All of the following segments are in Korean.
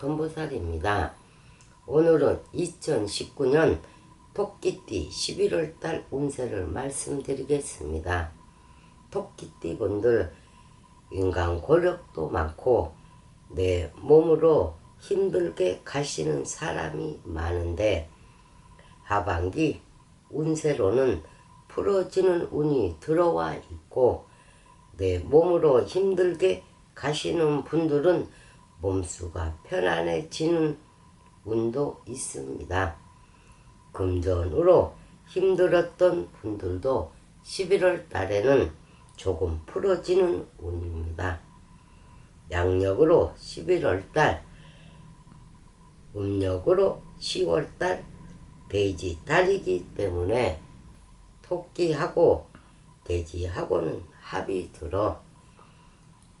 건보살입니다. 오늘은 2019년 토끼띠 11월달 운세를 말씀드리겠습니다. 토끼띠 분들 인간 고력도 많고 내 몸으로 힘들게 가시는 사람이 많은데 하반기 운세로는 풀어지는 운이 들어와 있고 내 몸으로 힘들게 가시는 분들은 몸수가 편안해지는 운도 있습니다. 금전으로 힘들었던 분들도 11월 달에는 조금 풀어지는 운입니다. 양력으로 11월 달, 음력으로 10월 달, 돼지 달이기 때문에 토끼하고 돼지하고는 합이 들어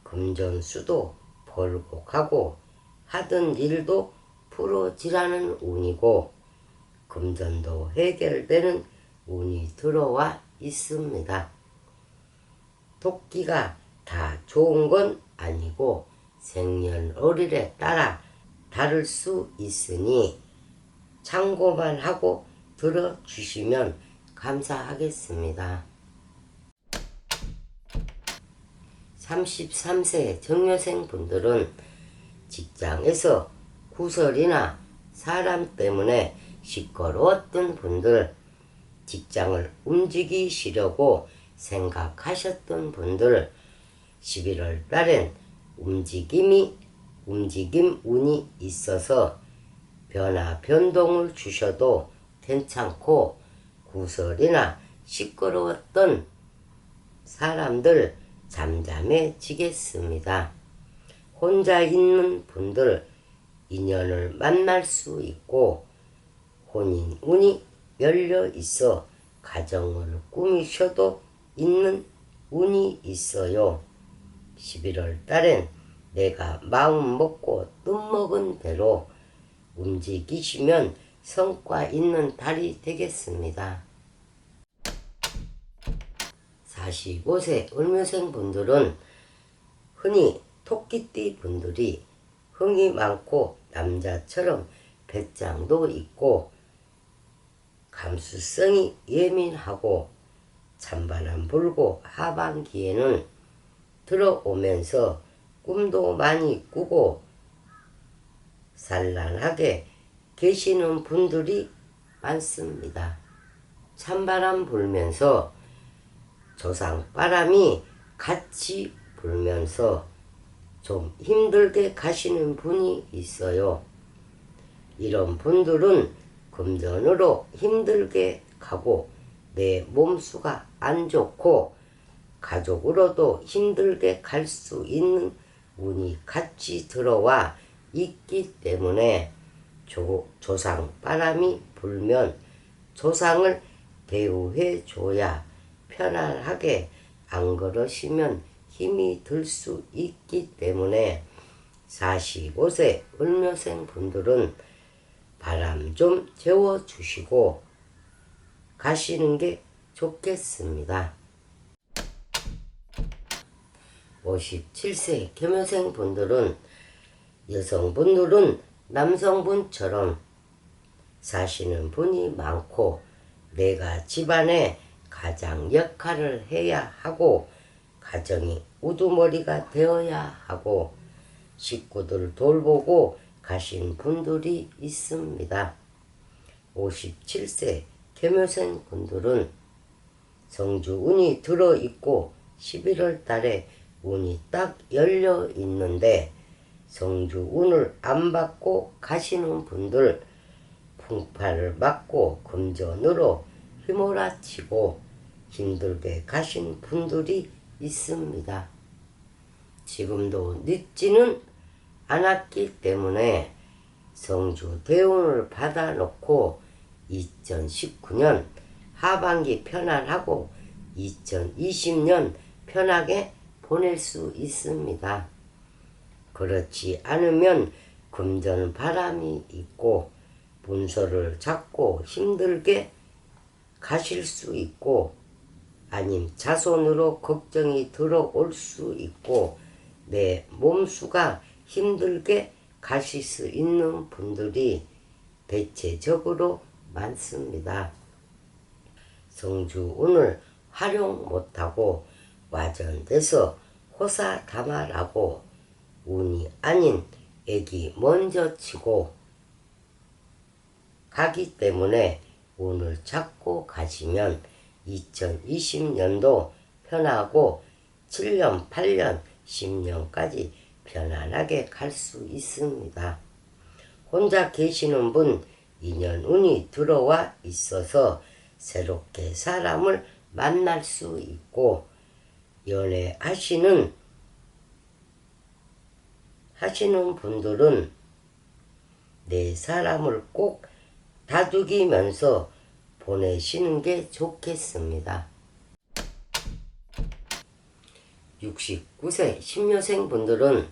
금전수도 벌복하고 하던 일도 풀어지라는 운이고 금전도 해결되는 운이 들어와 있습니다. 토끼가 다 좋은 건 아니고 생년월일에 따라 다를 수 있으니 참고만 하고 들어주시면 감사하겠습니다. 33세 정여생 분들은 직장에서 구설이나 사람 때문에 시끄러웠던 분들, 직장을 움직이시려고 생각하셨던 분들, 11월 달엔 움직임이, 움직임 운이 있어서 변화, 변동을 주셔도 괜찮고, 구설이나 시끄러웠던 사람들 잠잠해지겠습니다. 혼자 있는 분들 인연을 만날 수 있고 혼인 운이 열려 있어 가정을 꾸미셔도 있는 운이 있어요. 11월 달엔 내가 마음 먹고 뜻 먹은 대로 움직이시면 성과 있는 달이 되겠습니다. 45세 을묘생 분들은 흔히 토끼띠 분들이 흥이 많고 남자처럼 배짱도 있고 감수성이 예민하고 찬바람 불고 하반기에는 들어오면서 꿈도 많이 꾸고 산란하게 계시는 분들이 많습니다. 찬바람 불면서 조상바람이 같이 불면서 좀 힘들게 가시는 분이 있어요. 이런 분들은 금전으로 힘들게 가고 내 몸수가 안 좋고 가족으로도 힘들게 갈 수 있는 운이 같이 들어와 있기 때문에 조, 조상 바람이 불면 조상을 대우해 줘야 편안하게 안 걸으시면 힘이 들 수 있기 때문에 45세 을묘생 분들은 바람 좀 재워주시고 가시는 게 좋겠습니다. 57세 겸여생 분들은 여성분들은 남성분처럼 사시는 분이 많고 내가 집안에 가장 역할을 해야 하고 가정이 우두머리가 되어야 하고 식구들 돌보고 가신 분들이 있습니다. 57세 개묘생 분들은 성주 운이 들어 있고 11월 달에 운이 딱 열려 있는데 성주 운을 안 받고 가시는 분들 풍파를 맞고 금전으로 휘몰아치고 힘들게 가신 분들이 있습니다. 지금도 늦지는 않았기 때문에 성주 대운을 받아놓고 2019년 하반기 편안하고 2020년 편하게 보낼 수 있습니다. 그렇지 않으면 금전 바람이 있고 문서를 잡고 힘들게 가실 수 있고 아님 자손으로 걱정이 들어올 수 있고 내 몸수가 힘들게 가실 수 있는 분들이 대체적으로 많습니다. 성주운을 활용 못하고 와전돼서 호사다마라고 운이 아닌 액이 먼저 치고 가기 때문에 운을 잡고 가시면 2020년도 편하고 7년, 8년, 10년까지 편안하게 갈 수 있습니다. 혼자 계시는 분 인연 운이 들어와 있어서 새롭게 사람을 만날 수 있고 연애하시는 하시는 분들은 내 사람을 꼭 다독이면서 보내시는 게 좋겠습니다. 69세 신묘생 분들은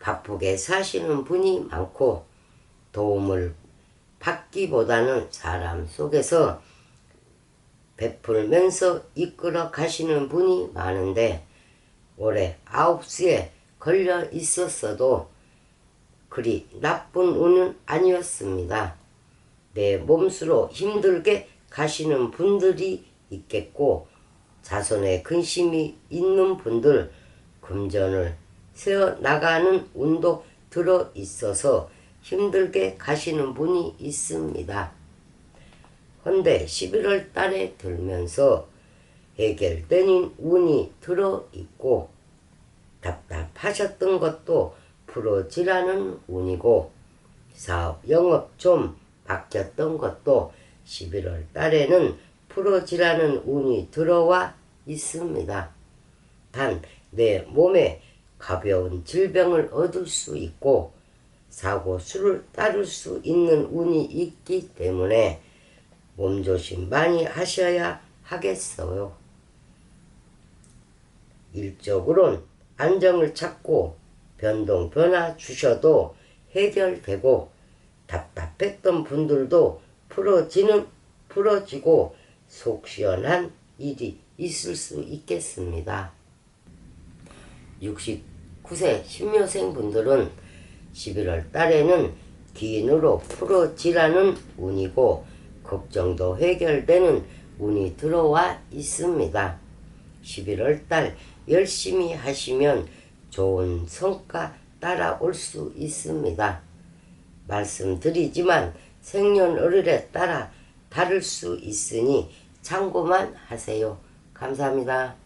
바쁘게 사시는 분이 많고 도움을 받기보다는 사람 속에서 베풀면서 이끌어 가시는 분이 많은데 올해 9시에 걸려 있었어도 그리 나쁜 운은 아니었습니다. 내 몸수로 힘들게 가시는 분들이 있겠고 자손의 근심이 있는 분들 금전을 세어 나가는 운도 들어 있어서 힘들게 가시는 분이 있습니다. 헌데 11월 달에 들면서 해결되는 운이 들어 있고 답답하셨던 것도 풀어지라는 운이고 사업 영업 좀 바뀌었던 것도 11월 달에는 풀어지라는 운이 들어와 있습니다. 단 내 몸에 가벼운 질병을 얻을 수 있고 사고 수를 따를 수 있는 운이 있기 때문에 몸조심 많이 하셔야 하겠어요. 일적으로는 안정을 찾고 변동 변화 주셔도 해결되고 답답했던 분들도 풀어지는 풀어지고 속 시원한 일이 있을 수 있겠습니다. 69세 신묘생 분들은 11월 달에는 기인으로 풀어지라는 운이고 걱정도 해결되는 운이 들어와 있습니다. 11월 달 열심히 하시면 좋은 성과 따라올 수 있습니다. 말씀드리지만 생년월일에 따라 다를 수 있으니 참고만 하세요. 감사합니다.